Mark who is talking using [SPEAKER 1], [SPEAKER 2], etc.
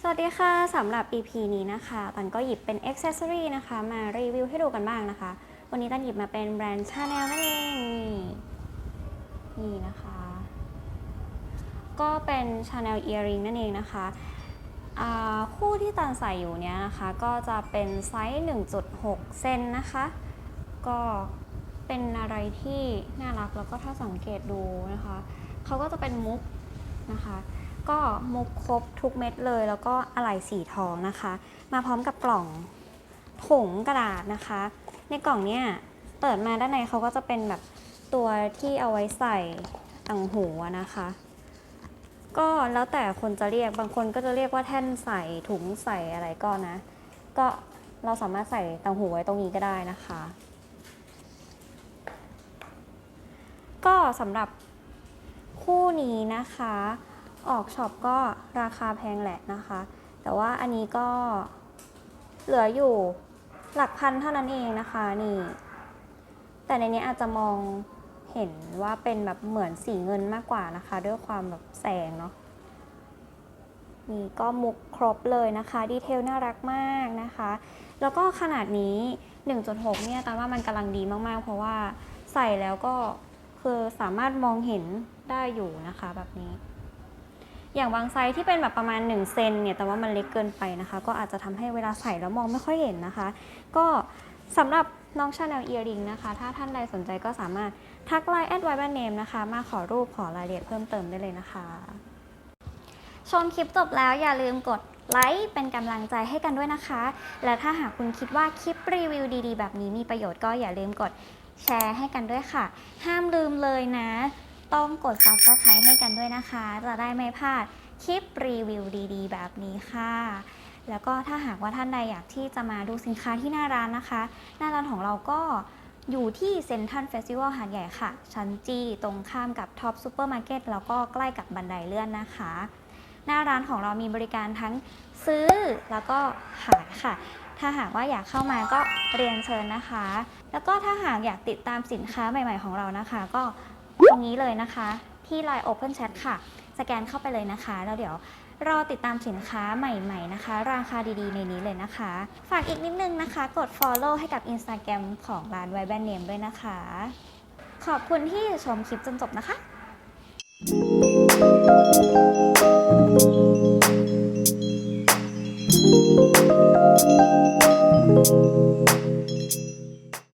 [SPEAKER 1] สวัสดีค่ะสำหรับ EP นี้นะคะตันก็หยิบเป็น Accessory นะคะ มารีวิวให้ดูกันบ้างนะคะ วันนี้ตันหยิบมาเป็นแบรนด์ Chanel นั่นเองนี่นะคะ ก็เป็น Chanel Earring นั่นเองนะคะคู่ที่ตันใส่อยู่เนี้ยนะคะ ก็จะเป็นไซส์ 1.6 เซนนะคะ ก็เป็นอะไรที่น่ารักแล้วก็ถ้าสังเกตดูนะคะ เขาก็จะเป็นมุกนะคะ ก็มุกครบทุกเม็ดเลย แล้วก็อะไหล่สีทองนะคะ มาพร้อมกับกล่องถุงกระดาษนะคะ ในกล่องเนี้ยเปิดมาด้านในเขาก็จะเป็นแบบตัวที่เอาไว้ใส่ต่างหูนะคะ ก็แล้วแต่คนจะเรียกบางคนก็จะเรียกว่าแท่นใส่ถุงใส่อะไรก็นะ ก็เราสามารถใส่ต่างหูไว้ตรงนี้ก็ได้นะคะ ก็สำหรับ คู่นี้นะคะ ออกช็อปก็ราคาแพงแหละนะคะ แต่ว่าอันนี้ก็เหลืออยู่หลักพันเท่านั้นเองนะคะนี่แต่ในนี้อาจจะมองเห็นว่าเป็นแบบเหมือนสีเงินมากกว่านะคะ ด้วยความแบบแสงเนาะนี่ก็มุกครบเลยนะคะ ดีเทลน่ารักมากนะคะ แล้วก็ขนาดนี้ 1.6 เนี่ยตามว่ามันกำลังดีมากๆ เพราะว่าใส่แล้วก็ คือสามารถมองเห็นได้อยู่นะคะแบบนี้ อย่างบางไซส์ที่เป็นแบบประมาณ1เซนเนี่ยแต่ว่ามันเล็กเกินไปนะคะ ก็อาจจะทำให้เวลาใส่แล้วมองไม่ค่อยเห็นนะคะ ก็สำหรับน้องชาแนลเอียริงนะคะ ถ้าท่านใดสนใจก็สามารถทักไลน์แอดไวบันเนมนะคะ มาขอรูปขอรายละเอียดเพิ่มเติมได้เลยนะคะ ชมคลิปจบแล้วอย่าลืมกดไลค์เป็นกำลังใจให้กันด้วยนะคะ และถ้าหากคุณคิดว่าคลิปรีวิวดีๆ แบบนี้มีประโยชน์ก็อย่าลืมกด แชร์ให้กันด้วยค่ะ ห้ามลืมเลยนะ ต้องกด subscribe ให้กันด้วยนะคะ จะได้ไม่พลาดคลิปรีวิวดีๆ แบบนี้ค่ะ แล้วก็ถ้าหากว่าท่านใดอยากที่จะมาดูสินค้าที่หน้าร้านนะคะ หน้าร้านของเราก็อยู่ที่เซ็นทรัลเฟสติวัลหาดใหญ่ค่ะ ชั้นจีตรงข้ามกับท็อปซูเปอร์มาร์เก็ตแล้วก็ใกล้กับบันไดเลื่อนนะคะ หน้าร้านของเรามีบริการทั้งซื้อแล้วก็ขายค่ะ ถ้าหากว่าอยากเข้ามาก็เรียนเชิญนะคะ แล้วก็ถ้าหากอยากติดตามสินค้าใหม่ ๆ ของเรานะคะ ก็ตรงนี้เลยนะคะ ที่ Line Open Chat ค่ะ สแกนเข้าไปเลยนะคะ แล้วเดี๋ยวรอติดตามสินค้าใหม่ๆนะคะ ราคาดีๆ ในนี้เลยนะคะ ฝากอีกนิดนึงนะคะ กด Follow ให้กับ Instagram ของร้านไวแบนเนมด้วยนะคะ ขอบคุณที่ชมคลิปจนจบนะคะ
[SPEAKER 2] Thank Thank you.